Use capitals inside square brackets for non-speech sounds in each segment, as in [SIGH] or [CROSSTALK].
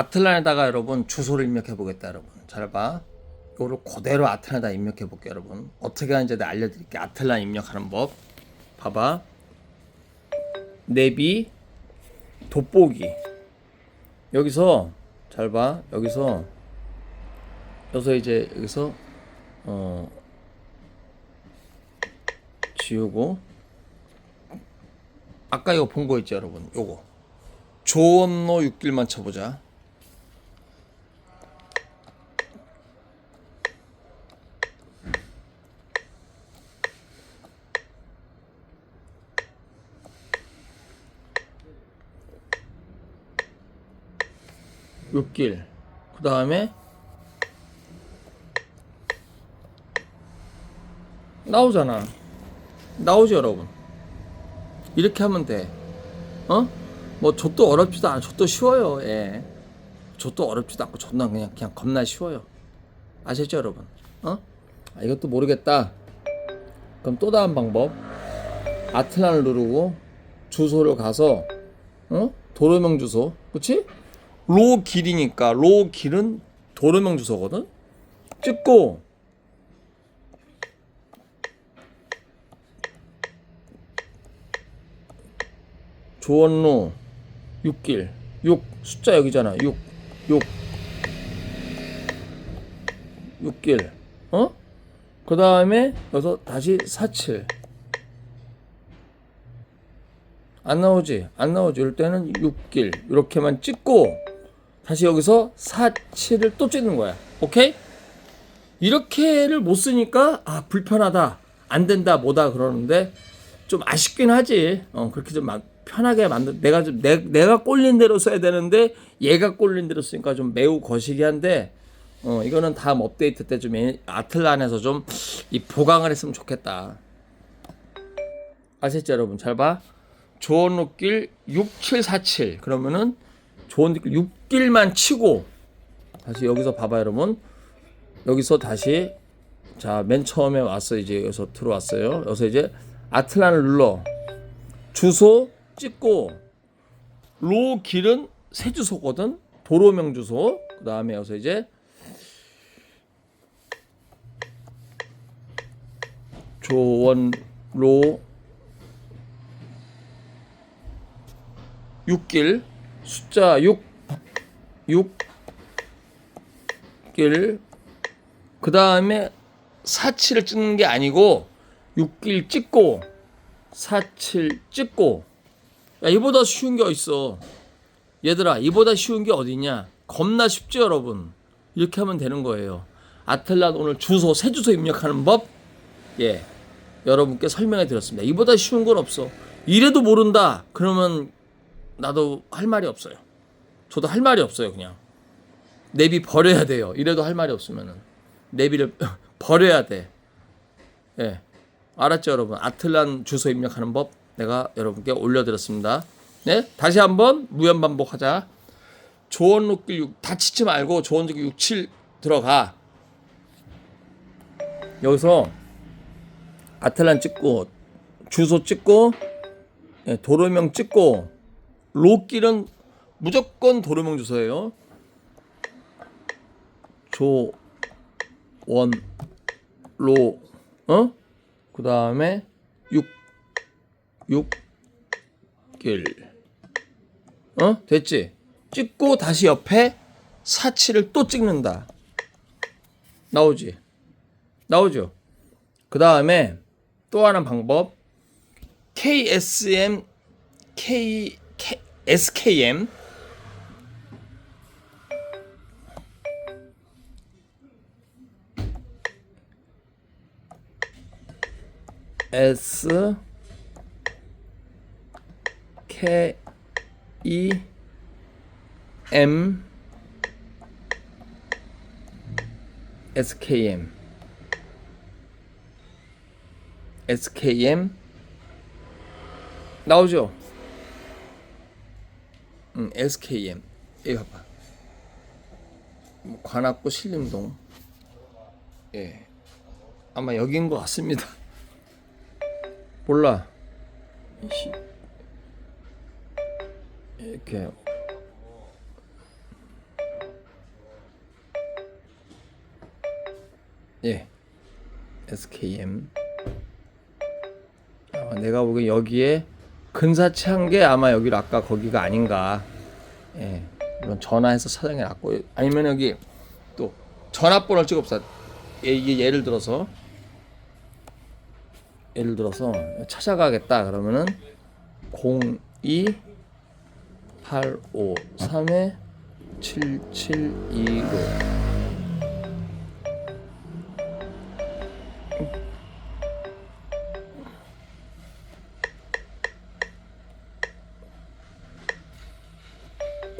아틀란에다가 여러분 주소를 입력해 보겠다 여러분 잘 봐. 이거를 그대로 아틀란에다 입력해 볼게 여러분. 어떻게 하는지 내가 알려드릴게. 아틀란 입력하는 법. 봐봐. 내비 돋보기 여기서 잘 봐. 여기서 여기서 이제 여기서 어 지우고 아까 이거 본 거 있죠 여러분 요거 조원로 6길만 쳐보자 육길. 그 다음에 나오잖아. 나오죠 여러분. 이렇게 하면 돼. 어? 뭐 좆도 어렵지도 않아. 좆도 쉬워요 예. 좆도 어렵지도 않고 존나 그냥 그냥 겁나 쉬워요. 아셨죠 여러분? 어? 아, 이것도 모르겠다. 그럼 또 다른 방법. 아틀란을 누르고 주소를 가서 어? 도로명 주소. 그치? 로 길이니까 로 길은 도로명 주소거든? 찍고. 조원로. 6길. 6 숫자 여기잖아. 6 6 6길. 어? 그 다음에 여기서 다시 47 안 나오지? 안 나오지. 이럴 때는 6길. 이렇게만 찍고 다시 여기서 47을 또 찍는 거야 오케이? 이렇게를 못 쓰니까 아 불편하다 안 된다 뭐다 그러는데 좀 아쉽긴 하지. 어, 그렇게 좀 마- 편하게 만들, 내가 좀, 내, 내가 꼴린 대로 써야 되는데, 얘가 꼴린 대로 쓰니까 좀 매우 거시기 한데, 어, 이거는 다음 업데이트 때 좀 아틀란에서 좀 이 보강을 했으면 좋겠다. 아셨죠, 여러분? 잘 봐. 조원로길 6747. 그러면은 조원로길 6길만 치고, 다시 여기서 봐봐, 여러분. 여기서 다시 자, 맨 처음에 왔어. 이제 여기서 들어왔어요. 여기서 이제 아틀란을 눌러. 주소 찍고 로 길은 새 주소거든. 도로명 주소. 그 다음에 여기서 이제 조원로 6길 숫자 6 6길 그 다음에 47을 찍는 게 아니고 6길 찍고 47 찍고. 야 이보다 쉬운 게 어딨어? 얘들아 이보다 쉬운 게 어디냐? 겁나 쉽죠 여러분? 이렇게 하면 되는 거예요. 아틀란 오늘 주소 새 주소 입력하는 법? 예. 여러분께 설명해 드렸습니다. 이보다 쉬운 건 없어. 이래도 모른다. 그러면 나도 할 말이 없어요 저도 할 말이 없어요 그냥 내비 버려야 돼요 이래도 할 말이 없으면은 내비를 [LAUGHS] 버려야 돼 예. 알았죠, 여러분? 아틀란 주소 입력하는 법 내가 여러분께 올려드렸습니다. 네, 다시 한번 무연 반복하자. 조원로길 6 다치지 말고 조원로길 67 들어가. 여기서 아틀란 찍고 주소 찍고 예, 도로명 찍고 로길은 무조건 도로명 주소예요. 조원 로 어? 그 다음에 6 6길 어? 됐지? 찍고 다시 옆에 사치를 또 찍는다 나오지? 나오죠? 그 다음에 또 하나 방법 KSM K SKM S K E M S K M S K M 나오죠? 응, SKM. 이 봐봐. 뭐 관악구 신림동. 예. 아마 여기인 것 같습니다. [LAUGHS] 몰라. 이렇게. 예. SKM. 아마 내가 보기엔 여기에 근사치 한 게 아마 여기로 아까 거기가 아닌가. 예. 물론 전화해서 찾아내 놨고 아니면 여기 또 전화번호를 찍어봅시다. 예, 이게 예를 들어서 예를 들어서 찾아가겠다 그러면은 02 853에 7725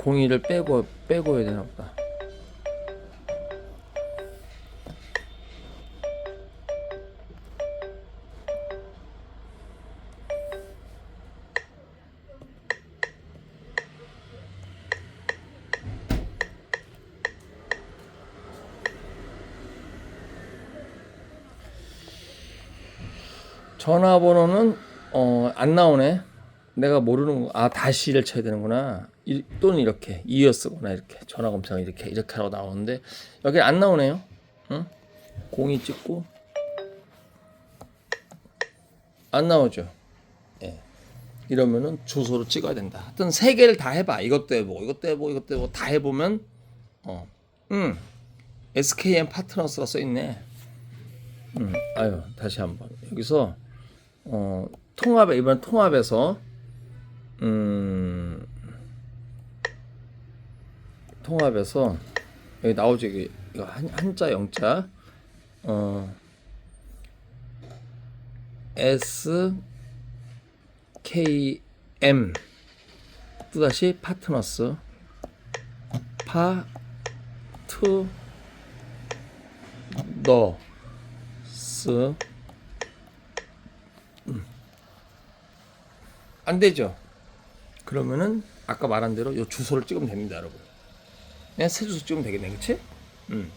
공이를 빼고 빼고 해야 되나 보다. 전화번호는 어, 안 나오네. 내가 모르는 거. 아 다시를 쳐야 되는구나. 이, 또는 이렇게 이어 쓰거나 이렇게 전화 검색을 이렇게 이렇게 하고 나오는데 여기 안 나오네요. 응? 공이 찍고 안 나오죠. 예. 이러면은 주소로 찍어야 된다. 하여튼 세 개를 다 해봐. 이것도 해보고 이것도 해보고 이것도 해보고 다 해보면 어, 음, SKM 파트너스가 써 있네. 음, 아유 다시 한번 여기서 어, 통합에 이번 통합에서 음, 통합에서 여기 나오죠. 이게 이거 한, 한자 영자. 어, S K M 또다시 파트너스. 파트 너스. 안 되죠. 그러면은 아까 말한 대로 요 주소를 찍으면 됩니다, 여러분. 그냥 새 주소 찍으면 되겠네, 그렇지? 음.